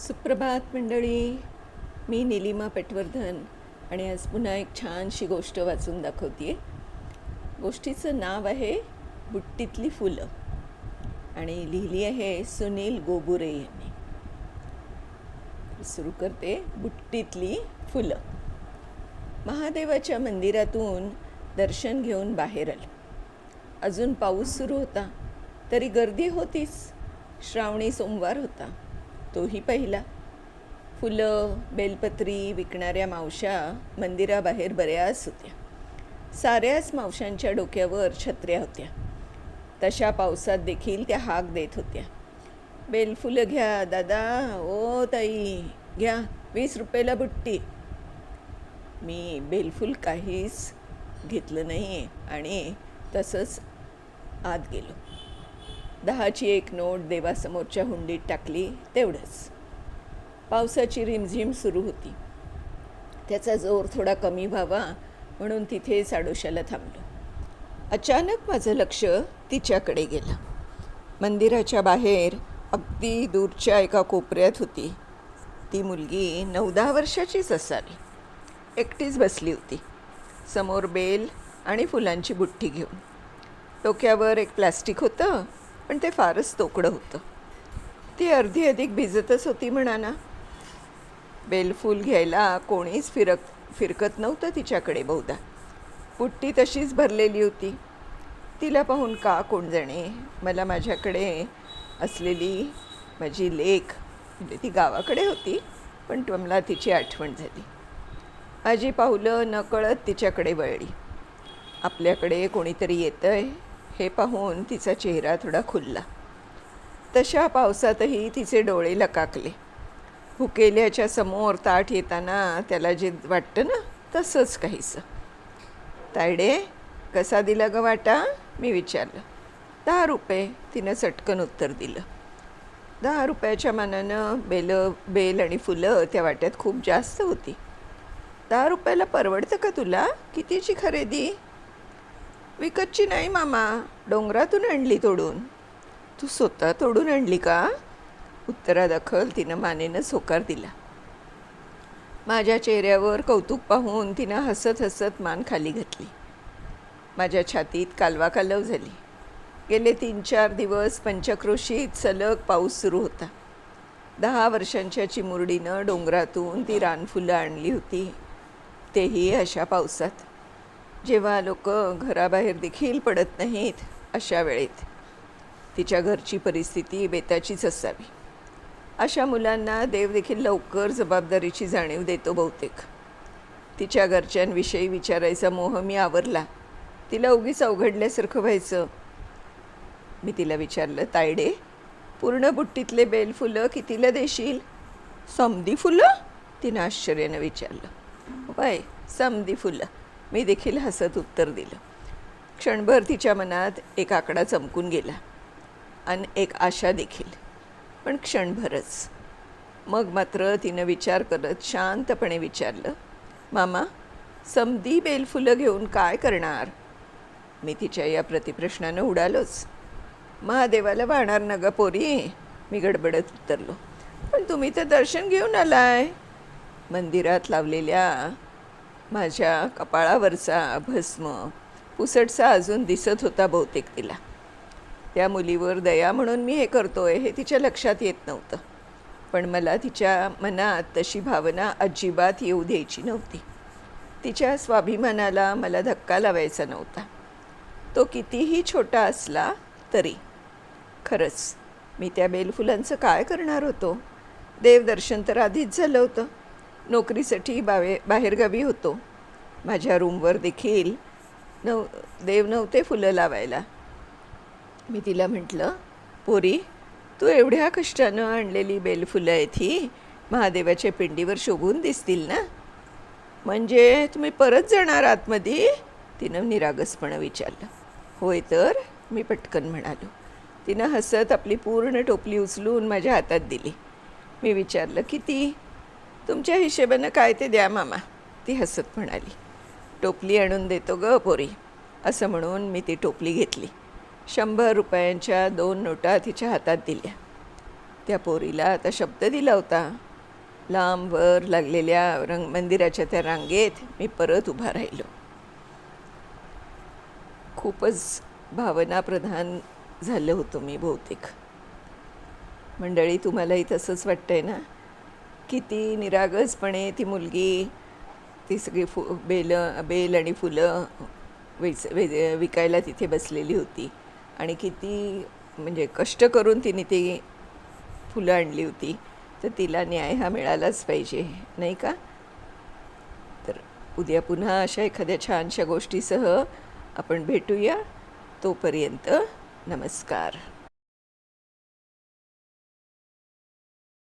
सुप्रभात मंडळी. मी निलिमा पेटवर्धन आणि आज पुन्हा एक छानशी गोष्ट वाचून दाखवते गोष्टीचं नाव आहे बुट्टीतली फुलं आणि लिहिली आहे सुनील गोबुरे यांनी. सुरू करते बुट्टीतली फुलं. महादेवाच्या मंदिरातून दर्शन घेऊन बाहेर आलं. अजून पाऊस सुरू होता तरी गर्दी होतीच. श्रावणी सोमवार होता. तोही पहिला. फुलं बेलपत्री विकणाऱ्या मावशा मंदिराबाहेर बऱ्याच होत्या. साऱ्याच मावशांच्या डोक्यावर छत्र्या होत्या. तशा पावसात देखील त्या हाक देत होत्या. बेलफुलं घ्या दादा. ओ ताई घ्या. वीस रुपयाला बुट्टी. मी बेलफूल काहीच घेतलं नाही आणि तसंच आत गेलो. दहाची एक नोट देवासमोरच्या हुंडीत टाकली तेवढंच. पावसाची रिमझिम सुरू होती. त्याचा जोर थोडा कमी व्हावा म्हणून तिथे साडोशाला थांबलो. अचानक माझं लक्ष तिच्याकडे गेलं. मंदिराच्या बाहेर अगदी दूरच्या एका कोपऱ्यात होती. ती मुलगी नऊ दहा वर्षाचीच असावी. एकटीच बसली होती. समोर बेल आणि फुलांची बुट्टी घेऊन. डोक्यावर एक प्लॅस्टिक होतं पण ते फारच तोकडं होतं. ती अर्धी अधिक भिजतच होती म्हणा ना बेलफूल घ्यायला कोणीच फिरक फिरकत नव्हतं तिच्याकडे बहुधा. पुट्टी तशीच भरलेली होती. तिला पाहून का कोण जाणे? मला माझ्याकडे असलेली माझी लेख म्हणजे ती गावाकडे होती पण मला तिची आठवण झाली. माझी पाहुलं नकळत तिच्याकडे वळली. आपल्याकडे कोणीतरी येतं आहे हे पाहून तिचा चेहरा थोडा खुलला. तशा पावसातही तिचे डोळे लकाकले. हुकेल्याच्या समोर ताट येताना त्याला जे वाटतं ना तसंच काहीसं. तायडे कसा दिला ग वाटा? मी विचारलं. दहा रुपये. तिनं चटकन उत्तर दिलं. दहा रुपयाच्या मानानं बेलं बेल आणि फुलं त्या वाट्यात खूप जास्त होती. दहा रुपयाला परवडतं का तुला? कितीची खरेदी? विकतची नाही मामा. डोंगरातून आणली तोडून. तू स्वतः तोडून आणली का? उत्तरादाखल तिनं मानेनं होकार दिला. माझ्या चेहऱ्यावर कौतुक पाहून तिनं हसत हसत मान खाली घातली. माझ्या छातीत कालवा कालव झाली. गेले तीन चार दिवस पंचक्रोशीत सलग पाऊस सुरू होता. दहा वर्षांच्या चिमुरडीनं डोंगरातून ती रानफुलं आणली होती. तेही अशा पावसात. जेव्हा लोक घराबाहेर देखील पडत नाहीत अशा वेळेत तिच्या घरची परिस्थिती बेताचीच असावी. अशा मुलांना देव देखील लवकर जबाबदारीची जाणीव देतो बहुतेक. तिच्या घरच्यांविषयी विचारायचा मोह मी आवरला. तिला उगीच अवघडल्यासारखं व्हायचं. मी तिला विचारलं तायडे पूर्ण बुट्टीतले बेलफुलं कितीला देशील? समधी फुलं? तिनं आश्चर्यानं विचारलं. बाय समधी फुलं. मी देखील हसत उत्तर दिलं. क्षणभर तिच्या मनात एक आकडा चमकून गेला आणि एक आशा देखील. पण क्षणभरच. मग मात्र तिनं विचार करत शांतपणे विचारलं मामा समधी बेलफुलं घेऊन काय करणार? मी तिच्या या प्रतिप्रश्नानं उडालोच. महादेवाला वाहणार ना ग पोरी मी गडबडत उतरलो पण तुम्ही तर दर्शन घेऊन आलाय. मंदिरात लावलेल्या माझ्या कपाळावरचा भस्म पुसटसा अजून दिसत होता बहुतेक तिला. त्या मुलीवर दया म्हणून मी हे करतोय हे तिच्या लक्षात येत नव्हतं. पण मला तिच्या मनात तशी भावना अजिबात येऊ द्यायची नव्हती. तिच्या स्वाभिमानाला मला धक्का लावायचा नव्हता. तो कितीही छोटा असला तरी. खरंच मी त्या बेलफुलांचं काय करणार होतो? देवदर्शन तर आधीच झालं होतं. नोकरीसाठी बावे बाहेरगावी होतो. माझ्या रूमवर देखील नव देव नव्हते फुलं लावायला. मी तिला म्हटलं पोरी तू एवढ्या कष्टानं आणलेली बेलफुलं आहेत ही महादेवाच्या पिंडीवर शोभून दिसतील ना? म्हणजे तुम्ही परत जाणार आतमध्ये? तिनं निरागसपणं विचारलं. होय तर मी पटकन म्हणालो. तिनं हसत आपली पूर्ण टोपली उचलून माझ्या हातात दिली. मी विचारलं किती? तुमच्या हिशेबानं काय ते द्या मामा. ती हसत म्हणाली. टोपली आणून देतो ग पोरी. असं म्हणून मी ती टोपली घेतली. शंभर रुपयांच्या दोन नोटा तिच्या हातात दिल्या. त्या पोरीला आता शब्द दिला होता. लांबवर लागलेल्या रंग मंदिराच्या त्या रांगेत मी परत उभा राहिलो. खूपच भावनाप्रधान झालं होतं मी बहुतेक. मंडळी तुम्हालाही तसंच वाटतंय ना? किती निरागसपणे ती मुलगी ती सगळी फु बेलं बेल आणि फुलं वेच वे विकायला तिथे बसलेली होती. आणि किती म्हणजे कष्ट करून तिने ती फुलं आणली होती. तर तिला न्याय हा मिळालाच पाहिजे नाही का? तर उद्या पुन्हा अशा एखाद्या छानशा गोष्टीसह आपण भेटूया. तोपर्यंत नमस्कार.